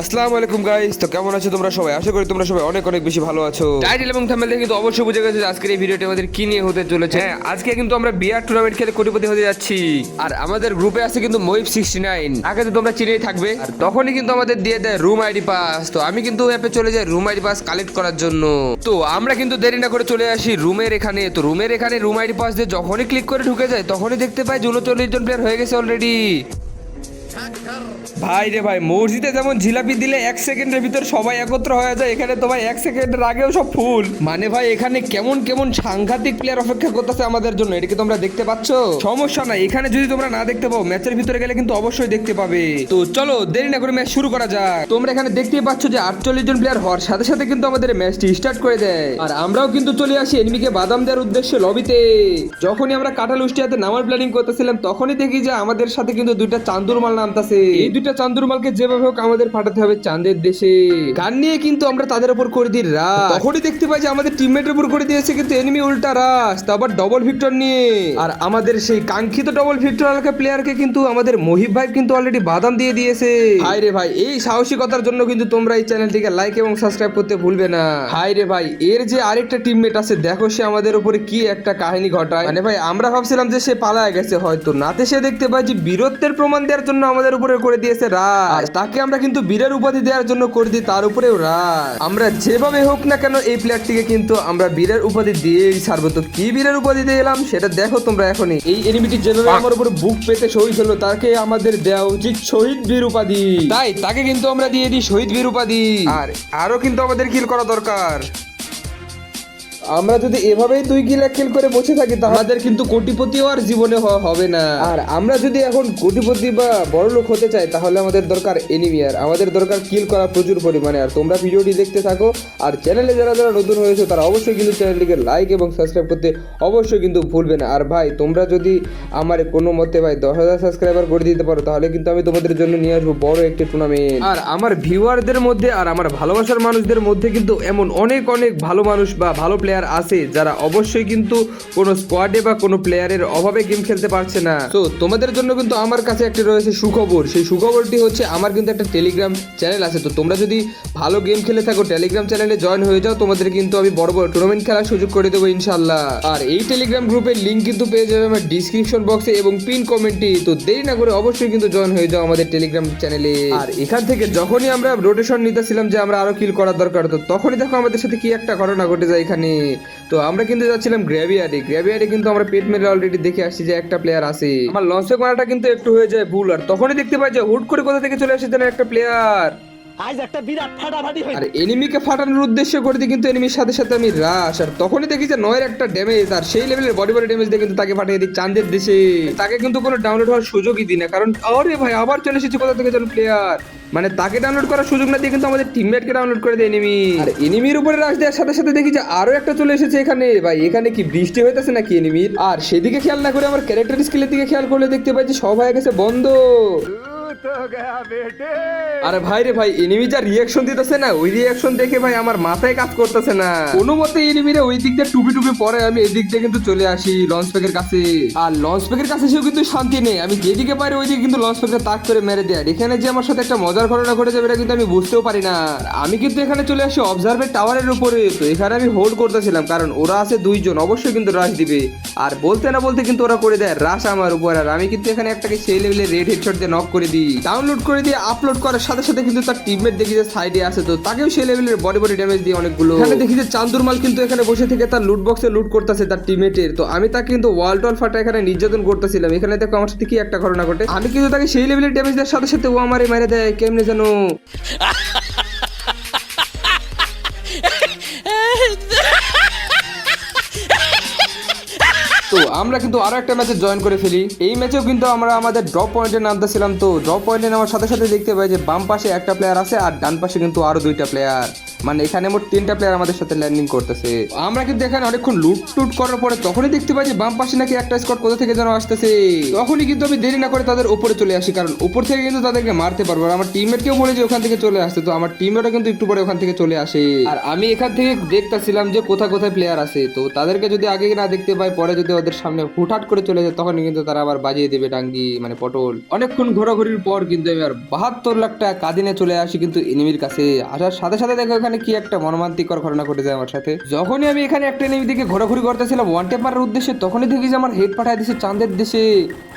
আসসালামু আলাইকুম গাইস তো কেমন আছো তোমরা সবাই? আশা করি তোমরা সবাই অনেক অনেক বেশি ভালো আছো। টাইটেল এবং থাম্বনেল দেখে কিন্তু অবশ্যই বুঝে গেছো আজকের এই ভিডিওটি আমাদের কি নিয়ে হতে চলেছে। হ্যাঁ আজকে কিন্তু আমরা বিয়ার টুর্নামেন্ট খেলে কোটিপতি হতে যাচ্ছি। আর আমাদের গ্রুপে আছে কিন্তু মহিব সিক্সটি নাইন আগে তো তোমরা চিনেই থাকবে। আর তখনই কিন্তু আমাদের দিয়ে দেয় রুম আইডি পাস তো আমি কিন্তু অ্যাপে চলে যাই রুম আইডি পাস কালেক্ট করার জন্য। তো আমরা কিন্তু দেরি না করে চলে আসি রুমের এখানে। তো রুমের এখানে রুম আইডি পাস দিয়ে যখনই ক্লিক করে ঢুকে যায় তখনই দেখতে পাই যে উনচল্লিশ জন প্লেয়ার হয়ে গেছে অলরেডি ভাই রে ভাই, মসজিদে যেমন জিলাপি দিলে এক সেকেন্ডের ভিতর সবাই একত্র হয়ে যায়, এখানে তো ভাই এক সেকেন্ডের আগেও সব ফুল। মানে ভাই, এখানে কেমন কেমন সাংঘাতিক প্লেয়ার অপেক্ষা করতেছে আমাদের জন্য, এটা কি তোমরা দেখতে পাচ্ছ? সমস্যা নাই, এখানে যদি তোমরা না দেখতে পাও ম্যাচের ভিতরে গেলে কিন্তু অবশ্যই দেখতে পাবে। তো চলো, দেরি না করে ম্যাচ শুরু করা যাক। তোমরা এখানে দেখতেই পাচ্ছ যে আটচল্লিশ জন প্লেয়ার হওয়ার সাথে সাথে কিন্তু আমাদের ম্যাচটি স্টার্ট করে দেয়। আর আমরাও কিন্তু চলে আসি এনিমিকে বাদাম দেওয়ার উদ্দেশ্যে লবিতে যখনই আমরা কাটাল উষ্টিয়াতে নামার প্ল্যানিং করতেছিলাম, তখনই দেখি যে আমাদের সাথে কিন্তু দুইটা চান্দুর মাল নামতাছে এই দুইটা চান্দুর মালকে যেভাবে হোক আমাদের ফাটাতে হবে চাঁদের দেশে। গান নিয়ে কিন্তু আমরা তাদের উপর করে দিই রাস। তখনই দেখতে পাই যে আমাদের টিমমেটের উপর করে দিয়েছে কিন্তু এনিমি উল্টা রাস তারপর ডবল ভিক্টর নিয়ে। আর আমাদের সেই কাঙ্ক্ষিত ডবল ভিক্টর এলাকা প্লেয়ারকে কিন্তু আমাদের মহিব ভাই কিন্তু অলরেডি বাদাম দিয়ে দিয়েছে। হাই রে ভাই এই সাহসিকতার জন্য কিন্তু তোমরা এই চ্যানেলটিকে লাইক এবং সাবস্ক্রাইব করতে ভুলবে না। হাই রে ভাই এর যে আরেকটা টিমমেট আছে দেখো সে আমাদের উপরে কি একটা কাহিনী ঘটায়। মানে ভাই আমরা ভাবছিলাম যে সে পালায় গেছে হয়তো। নাতে সে দেখতে পাই যে বীরত্বের প্রমাণ দেওয়ার জন্য আমাদের উপরে করে দিয়েছে রাজ। তাকে আমরা কিন্তু বীরের উপাধি দেওয়ার জন্য করে দিই তার উপরেও রাজ। আমরা যেভাবে হোক না কেন এই প্লেয়ারটিকে কিন্তু আমরা বীরের উপাধি দিয়েই ছাড়বো। তো কি বীরের উপাধি দিয়ে এলাম সেটা দেখো তোমরা এখনই। এই এনিমিটি যেভাবে আমার উপরে বুক পেতে শহীদ হলো তাকে আমাদের দেওয়া উচিত শহীদ বীর উপাধি। তাই তাকে কিন্তু আমরা দিয়ে দিই শহীদ বীর উপাধি। আর আরও কিন্তু আমাদের কিল করা দরকার। আমরা যদি এভাবেই দুই কিল এক কিল করে বসে থাকি তাহলে আমাদের কিন্তু কোটিপতি আর জীবনে হবে না। আর আমরা যদি এখন কোটিপতি বা বড় লোক হতে চাই তাহলে আমাদের দরকার এনিমিয়ার আমাদের দরকার কিল করা প্রচুর পরিমাণে। আর তোমরা ভিডিওটি দেখতে থাকো। আর চ্যানেলে যারা যারা নতুন হয়েছে তারা অবশ্যই কিন্তু চ্যানেলটিকে লাইক এবং সাবস্ক্রাইব করতে অবশ্যই কিন্তু ভুলবে না। আর ভাই তোমরা যদি আমার কোনো মতে ভাই দশ হাজার সাবস্ক্রাইবার করে দিতে পারো তাহলে কিন্তু আমি তোমাদের জন্য নিয়ে আসব বড় একটি টুর্নামেন্ট আর আমার ভিউয়ারদের মধ্যে আর আমার ভালোবাসার মানুষদের মধ্যে কিন্তু এমন অনেক অনেক ভালো মানুষ বা ভালো প্লেয়ার আছে, যারা অবশ্যই কিন্তু কোনো স্কোয়াডে বা কোনো প্লেয়ারের অভাবে গেম খেলতে পারছে না। তো তোমাদের জন্য কিন্তু আমার কাছে একটি রয়েছে সুখবর। সেই সুখবরটি হচ্ছে আমার কিন্তু একটা টেলিগ্রাম চ্যানেল আছে। তো তোমরা যদি ভালো গেম খেলে থাকো টেলিগ্রাম চ্যানেলে জয়েন হয়ে যাও, তোমাদের কিন্তু আমি বড় বড় টুর্নামেন্ট খেলার সুযোগ করে দেবো ইনশাল্লাহ আর এই টেলিগ্রাম গ্রুপের লিঙ্ক কিন্তু পেয়ে যাবে আমার ডিসক্রিপশন বক্সে এবং পিন কমেন্টে তো দেরি না করে অবশ্যই কিন্তু জয়েন হয়ে যাও আমাদের টেলিগ্রাম চ্যানেলে আর এখান থেকে যখনই আমরা রোটেশন নিতেছিলাম যে আমরা আরও কিল করার দরকার, তো তখনই দেখো আমাদের সাথে কি একটা ঘটনা ঘটে যায় এখানে। তো আমরা কিন্তু যাচ্ছিলাম গ্র্যাভিয়ারে গ্র্যাভিয়ারে কিন্তু আমরা পেট মেরে অলরেডি দেখে আসছি যে একটা প্লেয়ার আছে। আমার লঞ্চে করাটা কিন্তু একটু হয়ে যায় ভুল, আর তখনই দেখতে পাই যে হুট করে কোথা থেকে চলে আসে যেন একটা প্লেয়ার আজ একটা বিরাট ফাটাফাটি হয়েছে। আর এনিমিকে ফাটানোর উদ্দেশ্য করে দিয়ে কিন্তু এনিমির সাথে সাথে আমি রাশ আর তখনই দেখি যে নয়ের একটা ড্যামেজ আর সেই লেভেলের বডি বডি ড্যামেজ দিয়ে কিন্তু তাকে পাঠিয়ে দিই চাঁদের দেশে তাকে কিন্তু কোনো ডাউনলোড হওয়ার সুযোগই দিই না, কারণ আরে ভাই, আবার চলে এসেছে কোথা থেকে যেন প্লেয়ার মানে তাকে ডাউনলোড করার সুযোগ না দিয়ে কিন্তু আমাদের টিমমেটকে ডাউনলোড করে দেয় এনিমি আর এনিমির উপরে রাশ দেওয়ার সাথে সাথে দেখি যে আরও একটা চলে এসেছে এখানে। ভাই, এখানে কি বৃষ্টি হইতেছে নাকি এনিমির আর সেদিকে খেয়াল না করে আমার ক্যারেক্টার স্কিলের দিকে খেয়াল করলে দেখতে পাই যে সব হয়ে গেছে বন্ধ। আরে ভাই রে ভাই এনিমি যা রিয়াকশন দিতেছে না ওই রিয়াকশন দেখে ভাই আমার মাথায় কাজ করতেছে না। কোনো মতে এনিমিরে ওই দিক দিয়ে টুপি টুপি পরে আমি এদিক দিয়ে কিন্তু চলে আসি লঞ্চ প্যাকের কাছে। আর লঞ্চ প্যাকের কাছে সেও কিন্তু শান্তি নেই। আমি যেদিকে পারি ওই দিকে কিন্তু লঞ্চ প্যাকটা তাক করে মেরে দেয়। এখানে যে আমার সাথে একটা মজার ঘটনা ঘটে যাবে এটা কিন্তু আমি বুঝতেও পারি না। আমি কিন্তু এখানে চলে আসি অবজার্ভের টাওয়ারের উপরে। তো এখানে আমি হোল্ড করতেছিলাম কারণ ওরা আছে দুইজন অবশ্যই কিন্তু রাশ দিবে। আর বলতে না বলতে কিন্তু ওরা করে দেয় রাশ আমার উপর। আর আমি কিন্তু এখানে একটাকে সেই লেভেলে রেড হেডশট দিয়ে নক করে দিই। ডাউনলোড করে দিয়ে আপলোড করার সাথে সাথে কিন্তু তার টিমমেট দেখি যে সাইডে আছে, তো তাকেও সেই লেভেলের বডি বডি ড্যামেজ দিয়ে অনেকগুলো এখানে দেখি যে চান্দুর মাল কিন্তু এখানে বসে থেকে তার লুট বক্সে লুট করতেছে তার টিমমেটের তো আমি তাকে কিন্তু ওয়াল টল ফাটা এখানে নির্যাতন করতেছিলাম। এখানে দেখো আমার সাথে কি একটা ঘটনা ঘটে। আমি কিন্তু তাকে সেই লেভেলের ড্যামেজ দেওয়ার সাথে সাথে ও আমার মেরে দেয়। কেমনে যেন তো আমরা কিন্তু আরও একটা ম্যাচে জয়েন করে ফেলি। এই ম্যাচেও কিন্তু আমরা আমাদের ড্রপ পয়েন্টে নামতেছিলাম। তো ড্রপ পয়েন্টে নামার সাথে সাথে দেখতে পাই যে বাম পাশে একটা প্লেয়ার আছে আর ডান পাশে কিন্তু আরও দুইটা প্লেয়ার মানে এখানে মোট তিনটা প্লেয়ার আমাদের সাথে ল্যান্ডিং করতেছে। আমরা কিন্তু এখানে অনেকক্ষণ লুট টুট করার পরে তখনই দেখতে পাই যে বাম পাশে নাকি একটা স্কট কোথা থেকে যেন আসতেছে। তখনই কিন্তু আমি দেরি না করে তাদের উপরে চলে আসি, কারণ উপর থেকে কিন্তু তাদেরকে মারতে পারব আমার টিমমেটকেও বলে যে ওখান থেকে চলে আসতে, তো আমার টিমমেটও কিন্তু একটু পরে ওখান থেকে চলে আসে। আর আমি এখান থেকে দেখতেছিলাম যে কোথায় কোথায় প্লেয়ার আছে, তো তাদেরকে যদি আগে না দেখতে পাই, পরে যদি ওদের সামনে হুটহাট করে চলে যায় তখন কিন্তু তারা আবার বাজিয়ে দেবে ডাঙ্গি মানে পটল। অনেকক্ষণ ঘোরাঘুরির পর কিন্তু আমি আর বাহাত্তর লাখ টাকা কাদিনে চলে আসি কিন্তু এনিমির কাছে। আসার সাথে সাথে দেখো এখানে এখানে কি একটা মর্মান্তিকর ঘটনা ঘটে যায় আমার সাথে? যখনই আমি এখানে একটা নেমি দিকে ঘোরাঘুরি করতেছিলাম ওয়ান টেপ মারার উদ্দেশ্যে, তখনই দেখি যে আমার হেড পাঠায় দিছে চাঁদের দেশে।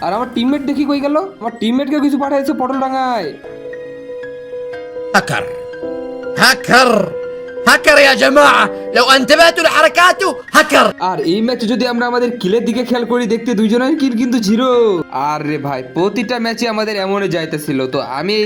আর আমার টিমমেট দেখি কই গেল? আমার টিমমেটকেও কিছু পাঠাইছে পটল ডাঙায় হ্যাকার হ্যাকার هكر يا جماعة لو انتبهتوا لحركاته هكر আর এই ম্যাচে যদি আমরা আমাদের কিলের দিকে খেয়াল করি দেখতে দুইজনের কিল কিন্তু জিরো আর রে ভাই প্রতিটা ম্যাচে আমাদের এমনই যাইতেছিল তো আমি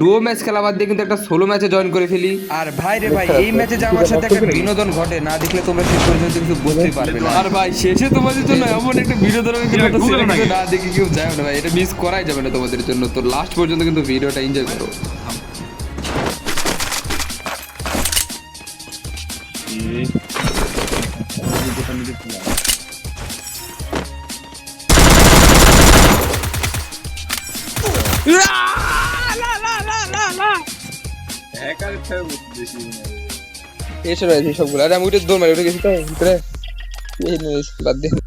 ডুও ম্যাচ খেলা বাদ দিয়ে কিন্তু একটা সোলো ম্যাচে জয়েন করে ফেলি আর ভাই রে ভাই এই ম্যাচে যে আমার সাথে একটা বিনোদন ঘটে না দেখলে তোমরা শেষ পর্যন্ত কিছু বুঝতেই পারবে না আর ভাই শেষে তোমাদের জন্য এমন একটা বিনোদনের কিন্তু ঘটেছে, এটা কিন্তু না দেখে কেউ যায় না ভাই এটা মিস করাই যাবে না তোমাদের জন্য তো লাস্ট পর্যন্ত কিন্তু ভিডিওটা এনজয় করো এসে রয়েছে সবগুলো। আরে আমি উঠে দৌড় মারি উঠে গেছি তো, ভিতরে। এই নিয়ে বাদ দে।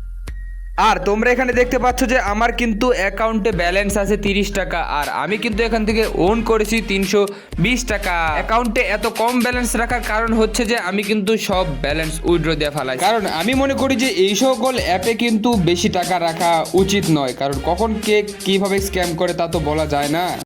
আর তোমরা এখানে দেখতে পাচ্ছ যে আমার কিন্তু অ্যাকাউন্টে ব্যালেন্স আছে তিরিশ টাকা, আর আমি কিন্তু এখান থেকে ওন করেছি তিনশো বিশ টাকা। অ্যাকাউন্টে এত কম ব্যালেন্স রাখার কারণ হচ্ছে যে আমি কিন্তু সব ব্যালেন্স উইড্রো দিয়ে ফেলাই কারণ আমি মনে করি যে এই সকল অ্যাপে কিন্তু বেশি টাকা রাখা উচিত নয়, কারণ কখন কে কীভাবে স্ক্যাম করে তা তো বলা যায় না।